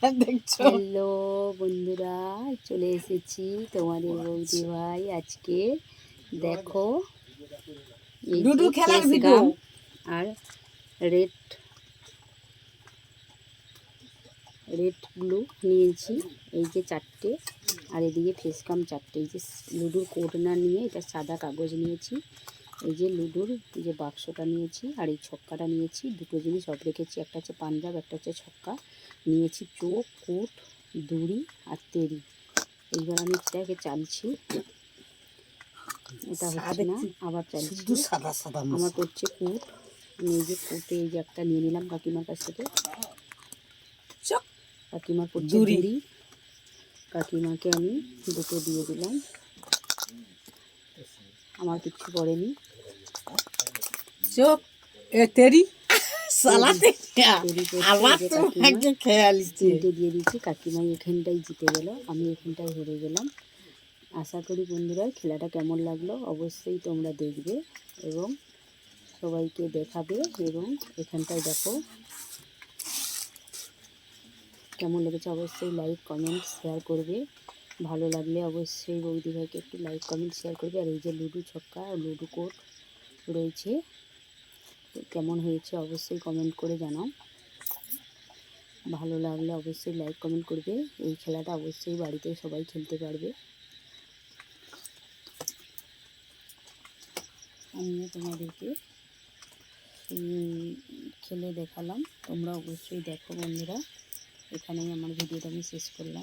Hello বন্ধুরা চলে এসেছি তোমাদের বৌদি ভাই আজকে। দেখো খেলার ভিডিও। আর রেড রেড ব্লু নিয়েছি এই যে চারটে। আর এদিকে ফেস কাম চারটে এই যে লুডুর কোড না নিয়ে এটা সাদা কাগজ নিয়েছি। এই যে লুডুর যে বাক্সটা নিয়েছি আর এই ছক্কাটা নিয়েছি দুটো জিনিস সব রেখেছি। একটা হচ্ছে পাঞ্জাব একটা হচ্ছে ছক্কা। নিয়েছি চোখ কোট দড়ি আর তেরি। এইবার আমি এটাকে চালছি। এটা হচ্ছে না আবার চালছি। শুধু সাদা সাদা আমার করছে কুট আমি এই যে কুটে এই যে একটা নিয়ে নিলাম কাকিমার কাছ থেকে। চক। কাকিমার করছে দড়ি। দড়ি। কাকিমাকে আমি দুটো দিয়ে দিলাম। আমার কিচ্ছু পড়েনি চোখ এ তেরি সালাতে তো কাকিমা খেয়ালি তিনটে দিয়ে দিচ্ছি কাকিমাই এখানটাই জিতে গেল আমি এখানটায় হেরে গেলাম আশা করি বন্ধুরা খেলাটা কেমন লাগল অবশ্যই তোমরা দেখবে এবং সবাইকে দেখাবে এবং এখানটায় দেখো কেমন লেগেছে অবশ্যই লাইক কমেন্ট শেয়ার করবে ভালো লাগলে অবশ্যই বৌদি ভাইকে একটু লাইক কমেন্ট শেয়ার করবে আর এই যে লুডো ছক্কা লুডো কোট রয়েছে কেমন হয়েছে অবশ্যই কমেন্ট করে জানাও। ভালো লাগলে অবশ্যই লাইক কমেন্ট করবে। এই খেলাটা অবশ্যই বাড়িতে সবাই খেলতে পারবে। আমিও তোমাদেরকে খেলে দেখালাম। তোমরা অবশ্যই দেখো বন্ধুরা। এখানেই আমার ভিডিওটা আমি শেষ করলাম।